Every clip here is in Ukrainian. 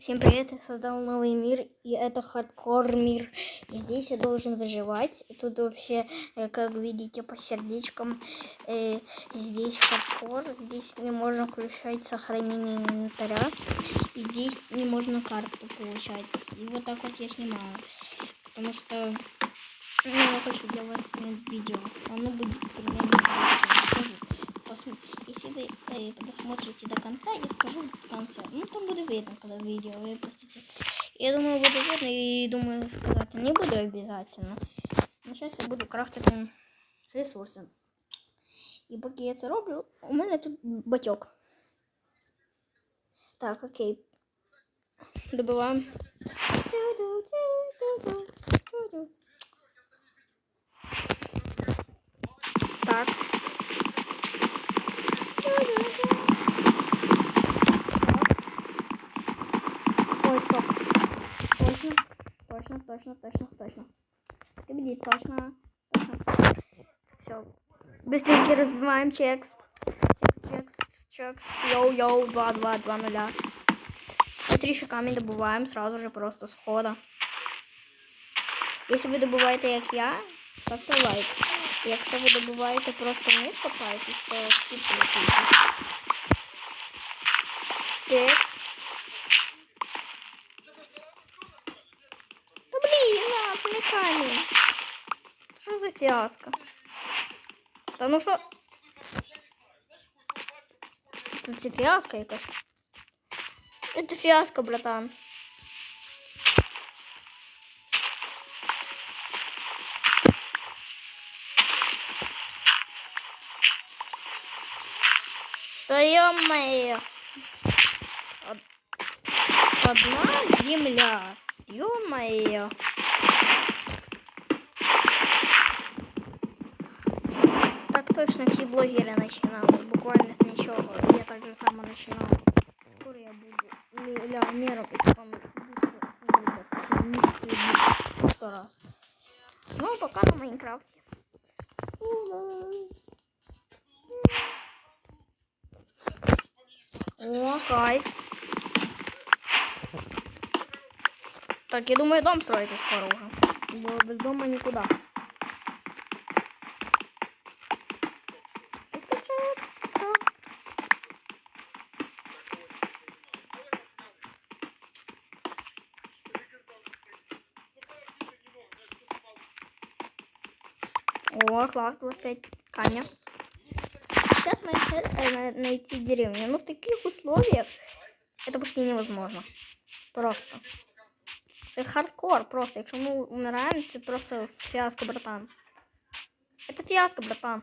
Всем привет, я создал новый мир, и это хардкор мир. Здесь я должен выживать. Тут вообще, э, как видите, по сердечкам, э, здесь хардкор, здесь не можно включать сохранение инвентаря, и здесь не можно карту получать. И вот так вот я снимаю, потому что ну, я хочу для вас снять видео. Оно будет примерно покажу. Если вы э, досмотрите до конца, я скажу в конце. Ну, там будет видно, когда видео выпустите. Я думаю, будет видно, и думаю, сказать не буду обязательно. Но сейчас я буду крафтить м, ресурси. І поки я це роблю, у мене тут батьок. Так, окей. Ту-ду-ду-ду-ду-ду-ду. Так. Ой, стоп. Точно, точно, точно, точно, точно. Победи, точно, точно. Все. Быстренько разбиваем чекс. Чекс, чекс, чекс. Йоу-йоу, 2, 2, 2, 0. Быстрее камень добываем сразу же просто с хода. Если вы добуваєте, як я, ставте лайк. Якщо ви добуваєте просто вниз копаєтесь, то скіпайте. Так. Та блін, на, це не камінь. Що за фіаско? Та ну що? Тут це фіаско якась. Это фиаско, братан. Од- Одна земля. Ё-моё. Так точно все блогеры начинали. Буквально с ничего. Я так же само начинал. Скоро я буду миллионером и буду сто раз. Ну, пока на Майнкрафте. О, кайф. Так, я думаю, дом строить скоро уже. Бо без дома никуда. О, класс, 25 камня. Найти деревню. Но в таких условиях это почти невозможно. Просто. Это хардкор просто. Якщо ми умираємо, це просто фиаско, братан. Это фиаско, братан.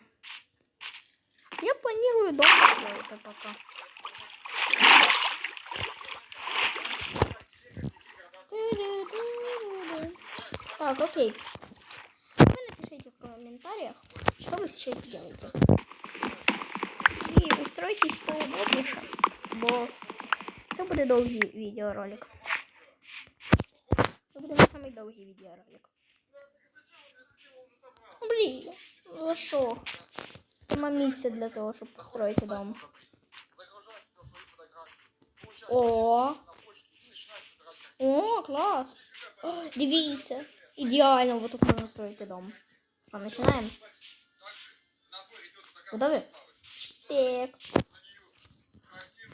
Я планирую дом построить пока. Так, окей. Вы напишите в комментариях, что вы сейчас делаете. І устройтесь поудобніше, бо це буде довгий відеоролик. Це буде самий довгий відеоролик. Блін, ну що? Нема місця для того, щоб построїти дом. О! О, клас! О, дивіться! Ідеально, вот тут можна строїти дом. Що, починаємо? Готові? Чпек.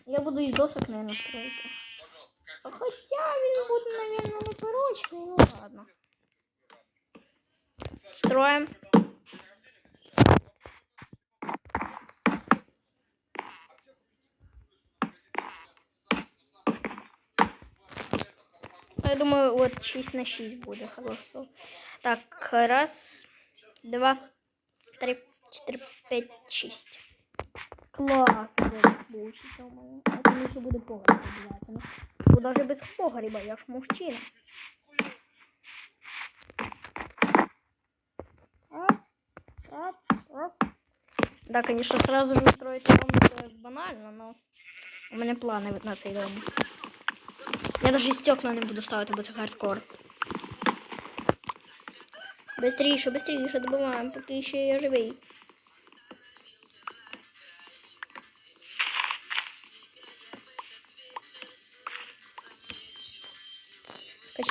Я буду из досок, наверное, строить. А хотя він буде, наверное, непорочний. Ну ладно. Строим. Я думаю, вот 6 на 6 буде хорошо. Так, раз, два, три, четыре, пять, шесть. Классно получится у мене. Это мені ще буде погріб обов'язково. Бо даже без погреба, я ж мужчина. Оп, оп, оп. Да, конечно, сразу же строить дом это банально, но у мене плани на цей дом. Я даже стекла не буду ставити, бо це хардкор. Быстріше, быстріше добиваємо, поки ще я живий.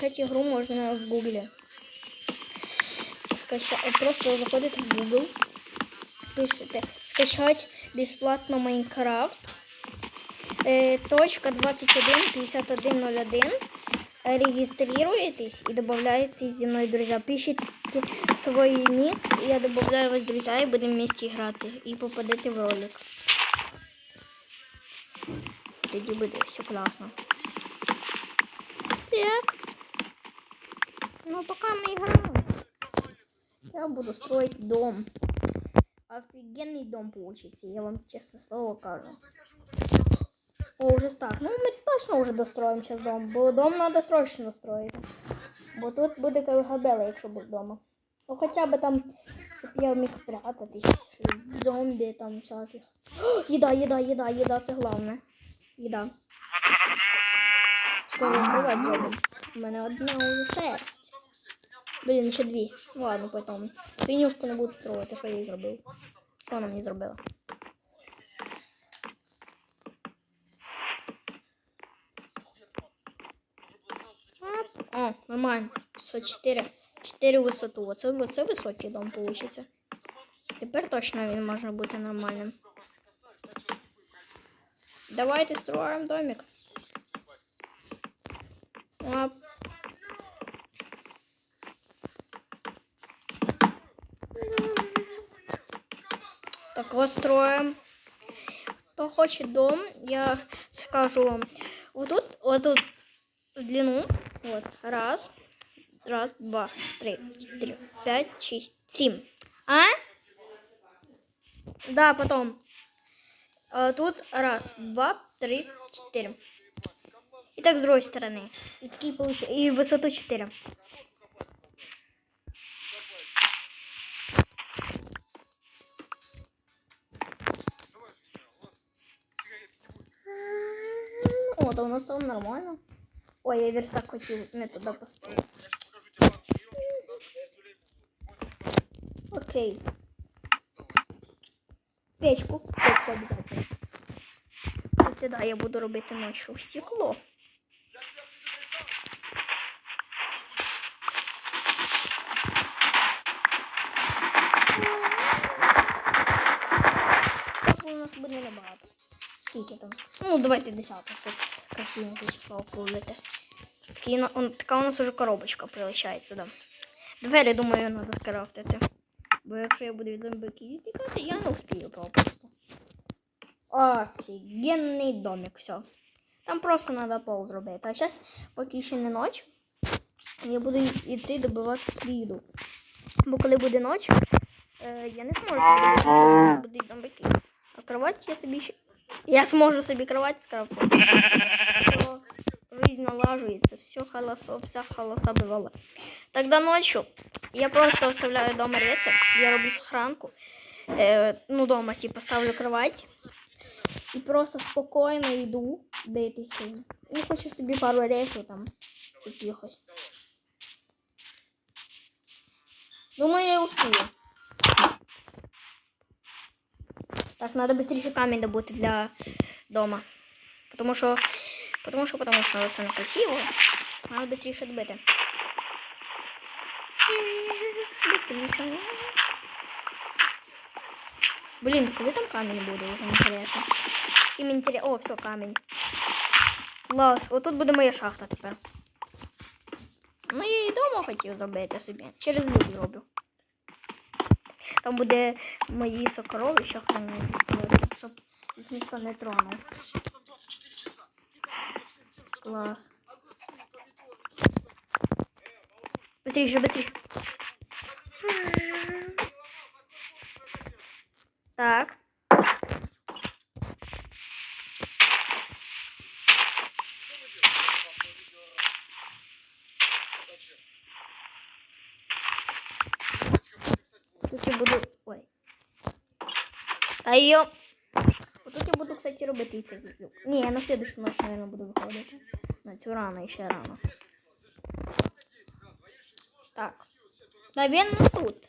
Скачать игру можно в Гугле. Скача... Просто заходите в Google, пишете скачать бесплатно Майнкрафт. Е, точка 21 5101. Регистрируетесь и добавляетесь зі друзья. Пишите свой ник, я добавляю вас друзья и будем вместе играть. И попадете в ролик. Тоді буде все классно. Так. Ну, пока мы играем, я буду строить дом. Офигенный дом получится, я вам честно слово кажу. О, уже так. Ну, мы точно уже достроим сейчас дом, бо дом надо срочно строить. Бо тут буде КГБ, якщо буде вдома. Ну, хоча б там, щоб я міг прятатись, від зомбі там всяких. О, їда, їда, їда, їда, це головне. Їда. Скоро відкривати зомбі. У мене одна вже шерсть. Блін, ще дві. Ладно, потім. Свинюшку не буду строїти, що я їй зробив. Що вона мені зробила? О, нормально. 104. 4 висоту. Оце, оце високий дом получиться. Тепер точно він може бути нормальним. Давайте строїмо домик. Оп. Так, вот строим. Кто хочет дом, я скажу вам. Вот тут, вот тут в длину. Вот. Раз. Раз, два, три, четыре, пять, шесть, семь. А? Да, потом. А, тут раз, два, три, четыре. И так с другой стороны. И такие получ... И высоту 4. О, то у нас там нормально. Ой, я верстак хотел не туда поставил. Окей. Печку. Печку обязательно. Це да, я буду робити ночі стекло. Так у нас буде небагато. Скільки там? Ну, давайте десяток, щоб красивеньке число округлити. Такі, он, така у нас уже коробочка прилучається, да. Двері, думаю, треба скрафтити. Бо якщо я буду від зомбиків тікати, я не успію попросту. Офігенний домик, все. Там просто треба пол зробити. А зараз, поки ще не ніч, я буду йти добивати сліду. Бо коли буде ніч, е, я не зможу будуть зомбики. А кровать я собі ще... Я зможу собі кровать скрафтити. Все, жизнь налаживается, все холосо, вся холоса бывала. Тогда ночью я просто оставляю дома ресы, я роблю сохранку. Э, ну, дома, типа, ставлю кровать. І просто спокійно йду дивитися. Ну, хочу собі пару рейсів там якихось. Думаю, я успію. Так, надо быстрее камень добути для дома. Потому що, потому що, потому що це красиво. Надо быстрее добити. Быстрее. Блин, коли там камень буде, уже интересно. Всім інтересно. О, все, камень. Клас, отут буде моя шахта тепер. Ну, я і дома хотів зробити собі. Через люк зроблю. Там буде мої сокровища щоб їх ніхто не тронув. Клас. Быстріше, быстріше. Так. Тут я буду. Ой. Та йо. Буду, кстати, робити цей звук. Ні, я на следующую ночь, наверное, буду виходити. На цю рано, ще рано. Так. Наверное, тут.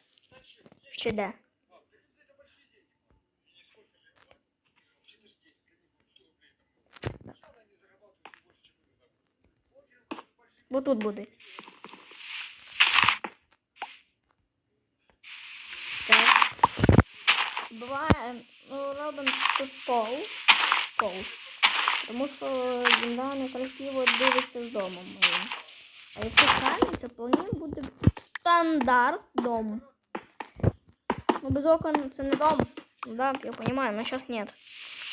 Ще де? Бо тут буде. Так. Буває, ну, робимо тут пол. Пол. Тому що війна некрасиво дивиться з домом моїм. А якщо камінь, це вполне буде стандарт дому. Ну, без окон це не дом. Ну да, я понимаю, но сейчас нет.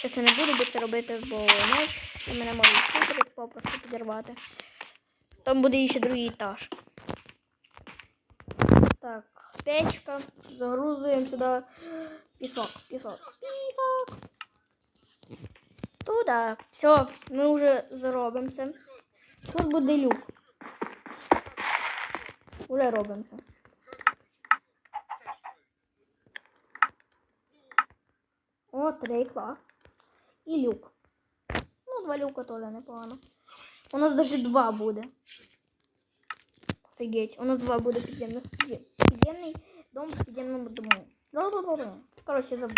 Сейчас я не буду би це робити, бо знаєш, і мене можуть купити попросту підірвати. Там буде ще другий етаж. Так, печка. Загрузуємо сюди пісок, пісок, пісок. Туда. Все, ми вже заробимося. Тут буде люк. Уже робимося. О, три клас. І люк. Ну, два люка теж непогано. У нас даже два буде. Офігеть, у нас два буде підземних. Підзем- Підземний дом в підземному дому. Да-да-да-да. Короче, забув.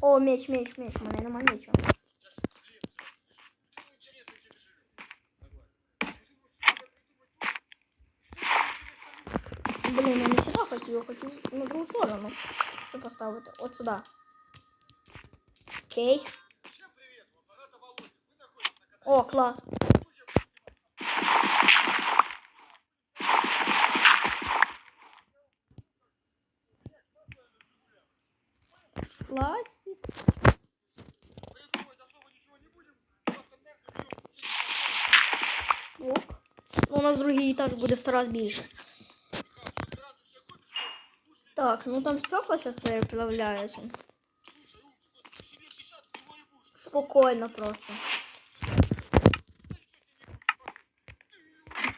О, меч, меч, меч. У мене нема меча. Блін, я не сюди хотів, я хотів на другу сторону. Це поставити. От сюди. Окей. О, клас. Нас другий етаж буде в сто раз більше. Так, ну там стекла сейчас переплавляются. Спокойно просто.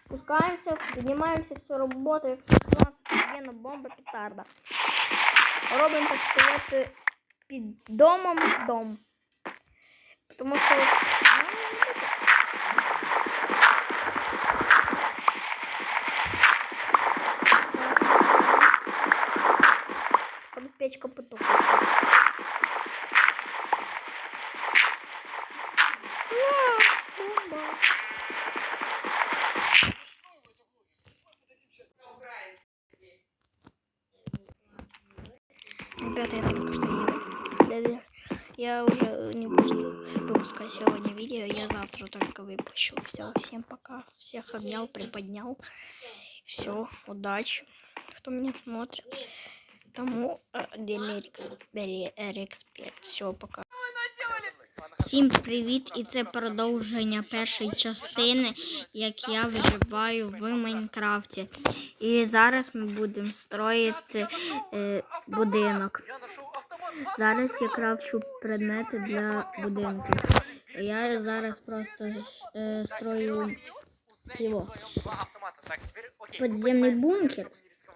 Спускаемся, поднимаемся, все работает. У нас офігенна бомба петарда. Робимо, так сказати, під домом дом. Тому що. Печка бомба. Ребята, я только что еду. Я уже не буду выпускать сегодня видео, я завтра только выпущу. Все, всем пока. Всех обнял, приподнял. Все, удачи, кто меня смотрит. Тому Рексперт. Все, пока. Всім привіт! І це продовження першої частини, як я виживаю в Майнкрафті. І зараз ми будемо строїти е, будинок. Зараз я крафчу предмети для будинку. Я зараз просто е, строю цього подземный бункер.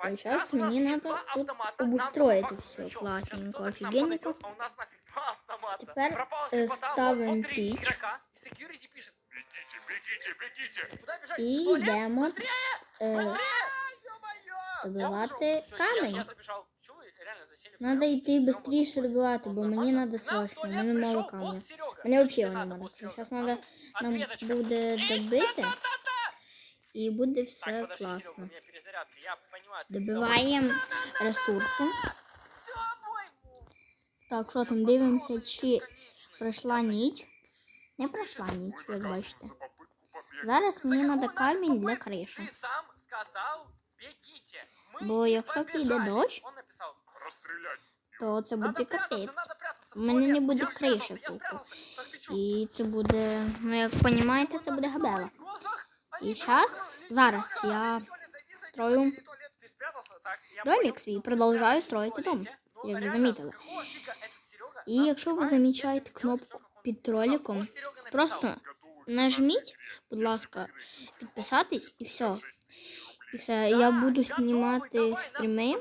А сейчас мне надо тут обустроить все классненько, офигенненько. Тепер ставимо піч Бегите, бегите, бегите! і йдемо добивати камінь. Надо йти швидше добивати, бо мені треба срочно, у мене мало камня. Мені взагалі його немає. Зараз треба нам буде добити і буде все класно. Добиваємо ресурси. Так, що там дивимося, чи пройшла ніч. Не пройшла ніч, як бачите. Зараз мені треба камінь для криші. Бо якщо піде дощ, то це буде капець. У мене не буде криші тупо. І це буде, ну як розумієте, це буде габела. І зараз, зараз я строю домик свій, продовжую строїти дом, як ви замітили. І якщо ви замічаєте кнопку під роликом, просто нажміть, будь ласка, підписатись і все. І все, я буду знімати стріми,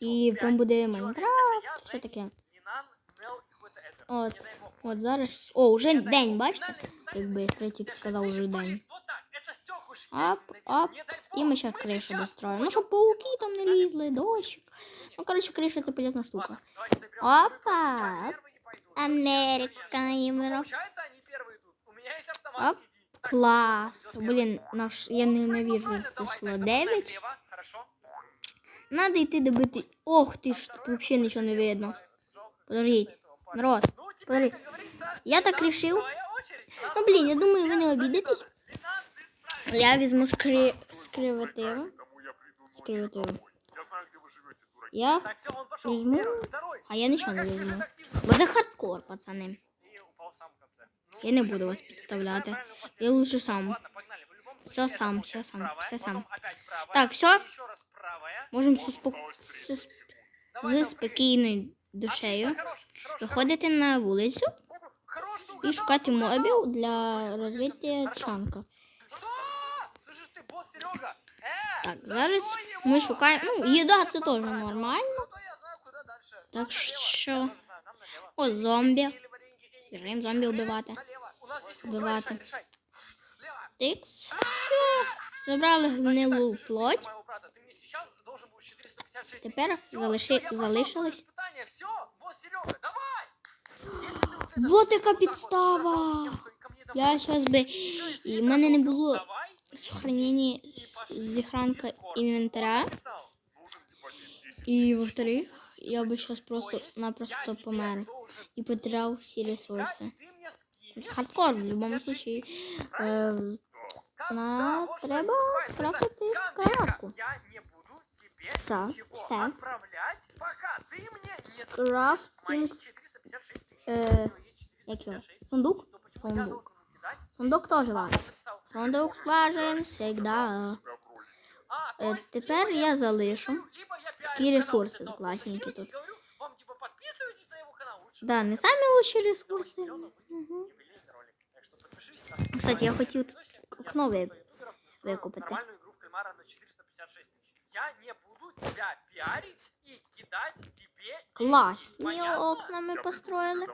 і там буде Майнкрафт, все таке. От, от зараз. О, вже день, бачите? Якби я третій сказав, вже день. Ап, ап. І ми ще кришу достроїмо. Ну, щоб пауки там не лізли, дощик. Ну, коротше, криша це полезна штука. Опа! Америка, Європа. Оп. Клас. Блін, наш, я ненавижу число 9. Хорошо. Надо йти добити. Ох ти ж, тут взагалі нічого не видно. Подождіть. Народ, Ну, теперь, подожди. как говорится, Я так Итак, рішив. твоя очередь. Ну, блін, я думаю, ви не Раз, обідетесь. два, двенадцать, правильно. Я візьму скри скривативу. Тому я прийду ночью Скривативу. домой. Я знаю, где вы живете, дураки. Я. Так, все, он пошел. Возьму. Первый, второй. А я нічого не Так, візьму. бежит активно. Бо це хардкор, пацани. И упал сам в конце. Ну, Я не слушай, буду мы вас решаем підставляти. правильную Я последовательность. лучше сам. Ладно, погнали. В любом Всё случае, это сам, получается всё сам, правая, всё сам. потом опять правая, Так, всё. и еще раз правая. Можемо Вот зі, спок... осталось з... 30 секунд. Давай, зі там, спокійною Отлично, душею хорош, хорош, виходити на вулицю хорош. Хорош, ты і угадал, шукати ты угадал. мобів для розвиття Хорошо. чанка. Так, за зараз что его? ми шукаємо. Ну, Это їда це не теж по-правилам. нормально. Зато я знаю, куда дальше. Так Нам налево. що. Я тоже знаю, нам налево. О, зомбі. Или варенье, и Біжимо зомбі вбивати. налево. У нас здесь Убивати. решай, решай. Лево. Тикс. Все. Забрали Значит так, гнилу слышишь, плоть. ты моего брата, ты мне сейчас должен был 456 Тепер тысяч. Всё, залиши- всё, я пошел, залишились. твое испытание. Все, босс Серега, давай. Если ты вот это Вот яка вот так вот підстава. подошёл ко мне- ко мне домой, Я зараз би. ещё если І это в мене не жопа, було давай, сохранення и пошли зігранка в Discord. інвентаря. Он написал, Нужен депозит 10 І тысяч. во-вторых, я би зараз то просто есть напросто я тебе помер должен і потеряв всі скинуть, ресурси. ты мне скинешь Хардкор в будь-якому 456 случаї. тысяч, правильно? Е, Как на- да, вот что треба это называется. Это скрафтити скам, Вика. коробку. Я не буду тебе Все, ничего все. отправлять, пока ты мне не закинешь Скрафтинг, мои 456 тысяч. е, Ну, есть як його? 456, Сундук? то почему я Сундук. должен ему кидать? Сундук теж А, он важен. написал, Сундук важен всегда. Себя в роли. а, то Е, есть Тепер либо я залишу. либо я пиарю Такі канал ресурси Цветов класненькі Плюс, тут. и говорю, вам типа подписывайтесь на его канал лучше. Да, не самі лучші ресурси. Мгм. Юбилейный ролик. Так что подпишись на Кстати, я канал хотів Цветов Плюс. Я окно ви- сто ютуберов настрою викупити. Нормальную игру в кальмара на 456 тысяч. Я не буду тебя пиарить и кидать тебе Класні Понятно? окна ми Я приду построїли.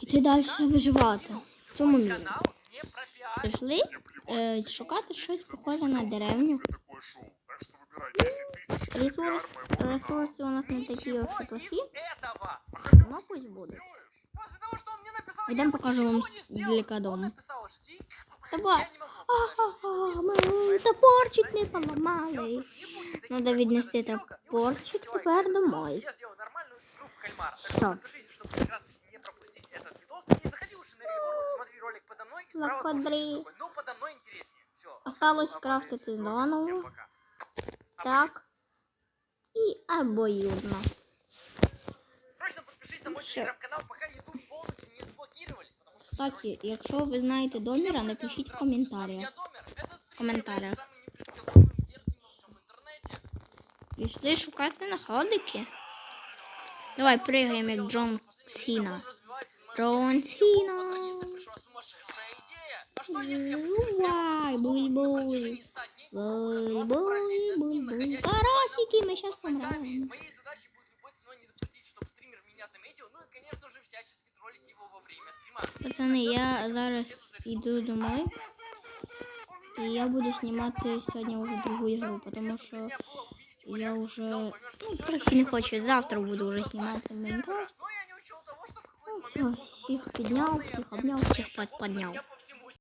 іти далі никогда виживати скину. в цьому Мой мірі? канал не пропиарю. Пішли Мне плевать. е, шукати щось Это похоже мой на канал, деревню. тебе такое шоу. Так что выбирай 10 тысяч или Ресурс, пиар моего канала. ресурси у нас не такі Ничего уж і из плохі. этого. Ну пусть буде. Делаешь? После того, что он мне написал, Идем я покажу вам ничего не сделал. издалека Он дома. написал, жди. Давай. Я не могу сказать, что Ага, здесь ми написано. топорчик не Я поламали. слушай, не будь таким, Надо как вот віднести этот Серега. И топорчик уж тепер давай, домой. Я Все. Осталось скрафтити заново. Так. І обоюдно. Срочно подпишись на мой телеграм-канал, пока YouTube полностью не заблокировали. Кстати, якщо ви знаєте доміра, напишіть в коментарях. В коментарях. Пішли шукати находики. Давай пригаємо як Джон Сіна. Джон Сіна. Вай, буль-буль. Буль-буль, буль-буль. Карасики, ми щас помремо. Моей задачей будет любой ценой не допустить, чтобы стример меня заметил, ну и, конечно же, всячески троллить его во время стрима. Пацани, я зараз йду домой. І я буду знімати сьогодні вже другу ігру, тому що я вже ну, трохи не хочу. Завтра буду вже знімати Майнкрафт. Но я не учел того, что в Ну, какой-то все, всіх підняв, всіх обняв, всіх підняв.